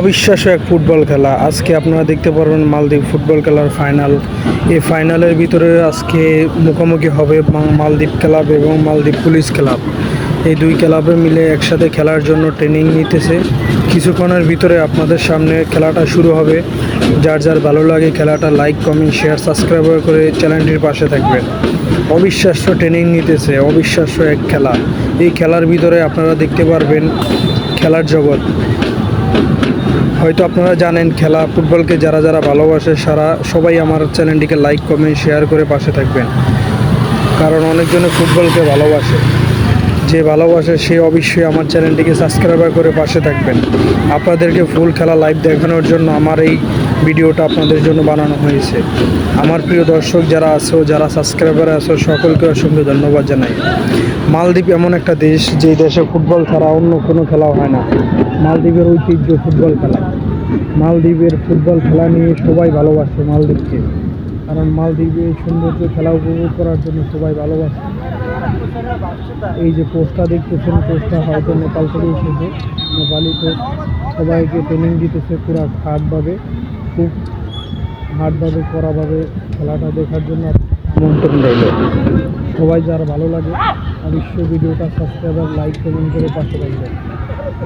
অবিশ্বাস্য এক ফুটবল খেলা। আজকে আপনারা দেখতে পারবেন মালদ্বীপ ফুটবল খেলার ফাইনাল এই ফাইনালের ভিতরে আজকে মুখোমুখি হবে মালদ্বীপ ক্লাব এবং মালদ্বীপ পুলিশ ক্লাব। এই দুই ক্লাবে মিলে একসাথে খেলার জন্য ট্রেনিং নিতেছে। কিছুক্ষণের ভিতরে আপনাদের সামনে খেলাটা শুরু হবে। যার যার ভালো লাগে খেলাটা লাইক কমেন্ট শেয়ার সাবস্ক্রাইব করে চ্যানেলটির পাশে থাকবেন। অবিশ্বাস্য ট্রেনিং নিতেছে, অবিশ্বাস্য এক খেলা। এই খেলার ভিতরে আপনারা দেখতে পারবেন খেলার জগৎ। হয়তো আপনারা জানেন খেলা ফুটবলকে যারা যারা ভালোবাসে সারা সবাই আমার চ্যানেলটিকে লাইক কমেন্ট শেয়ার করে পাশে থাকবেন। কারণ অনেকজনে ফুটবলকে ভালোবাসে। যে ভালোবাসে সে অবশ্যই আমার চ্যানেলটিকে সাবস্ক্রাইব করে পাশে থাকবেন। আপনাদেরকে ফুল খেলা লাইভ দেখানোর জন্য আমার এই ভিডিওটা আপনাদের জন্য বানানো হয়েছে। আমার প্রিয় দর্শক যারা আছো, যারা সাবস্ক্রাইবার আছো, সকলকে অসংখ্য ধন্যবাদ জানাই। মালদ্বীপ এমন একটা দেশ যে দেশে ফুটবল ছাড়া অন্য কোনো খেলা হয় না। মালদ্বীপের ঐতিহ্য ফুটবল খেলা। মালদ্বীপের ফুটবল খেলা নিয়ে সবাই ভালোবাসে মালদ্বীপকে। কারণ মালদ্বীপে সৌন্দর্য খেলা উপভোগ করার জন্য সবাই ভালোবাসে। এই যে পোস্টটা দেখতেছেন, পোস্টটা হয়তো নেপাল থেকে এসেছে। নেপালি পোস্ট সবাইকে ট্রেনিং দিতেছে পুরো হার্ডভাবে খুব হার্ডভাবে কড়াভাবে খেলাটা দেখার জন্য। আমন্ত্রণ রইল। সবাই যার ভালো লাগে অবশ্যই ভিডিওটা সাবস্ক্রাইবার লাইক কমেন্ট করে পাশে রাখবেন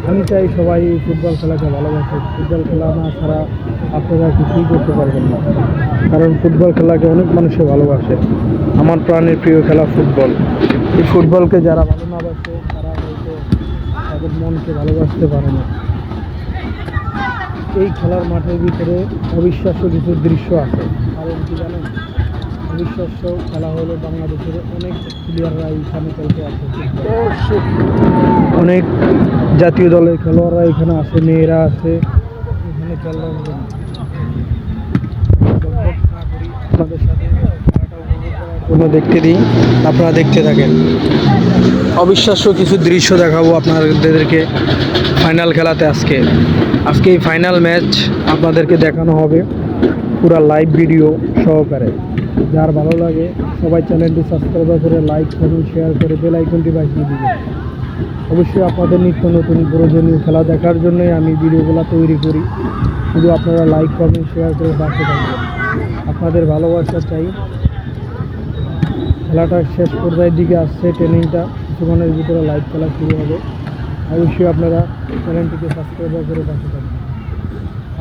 আমি চাই সবাই ফুটবল খেলাকে ভালোবাসে ফুটবল খেলা না ছাড়া আপনারা কিছুই করতে পারবেন না। কারণ ফুটবল খেলাকে অনেক মানুষে ভালোবাসে। আমার প্রাণের প্রিয় খেলা ফুটবল এই ফুটবলকে যারা ভালো না বাসে, তারা হয়তো তাদের মনকে ভালোবাসতে পারে না। এই খেলার মাঠের ভিতরে অবিশ্বাস্য কিছু দৃশ্য আছে। কারণ কি জানেন? অবিশ্বাস্য খেলা হলো বাংলাদেশের অনেক প্লেয়াররা এখানে খেলতে আসে অনেক জাতীয় দলের খেলোয়াড়রা এখানে আসে মেয়েরা আসে। এখানে জন্য। আপনাদের সাথে খেলাটা দেখতে দিই। আপনারা দেখতে থাকেন। অবিশ্বাস্য কিছু দৃশ্য দেখাবো আপনাদেরকে ফাইনাল খেলাতে আজকে। আজকে এই ফাইনাল ম্যাচ আপনাদেরকে দেখানো হবে। পুরা লাইভ ভিডিও সহকারে। যার ভালো লাগে, সবাই চ্যানেলটি সাবস্ক্রাইব করে লাইক কমেন্ট শেয়ার করে বেল আইকনটি বাজিয়ে দিবেন। অবশ্যই আপনাদের নিত্য নতুন প্রয়োজনীয় খেলা দেখার জন্যই আমি ভিডিওগুলো তৈরি করি। শুধু আপনারা লাইক কমেন্ট শেয়ার করে পাশে থাকবেন। আপনাদের ভালোবাসা চাই। খেলাটা শেষ পর্যায়ের দিকে আসছে ট্রেনিংটা কিছুক্ষণের ভিতরে লাইভ খেলা শুরু হবে। অবশ্যই আপনারা চ্যানেলটিকে সাবস্ক্রাইব করে পাশে থাকবেন।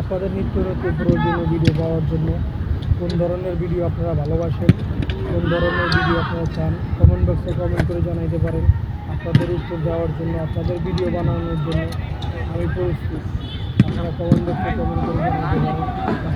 আপনাদের নিত্য নতুন প্রয়োজনীয় ভিডিও পাওয়ার জন্য কোন ধরনের ভিডিও আপনারা ভালোবাসেন, কোন ধরনের ভিডিও আপনারা চান কমেন্ট বক্সে কমেন্ট করে জানাইতে পারেন। আপনাদের উত্তর দেওয়ার জন্য, আপনাদের ভিডিও বানানোর জন্য আমি প্রস্তুত। আপনারা কমেন্ট বক্সে কমেন্ট করে জানাইতে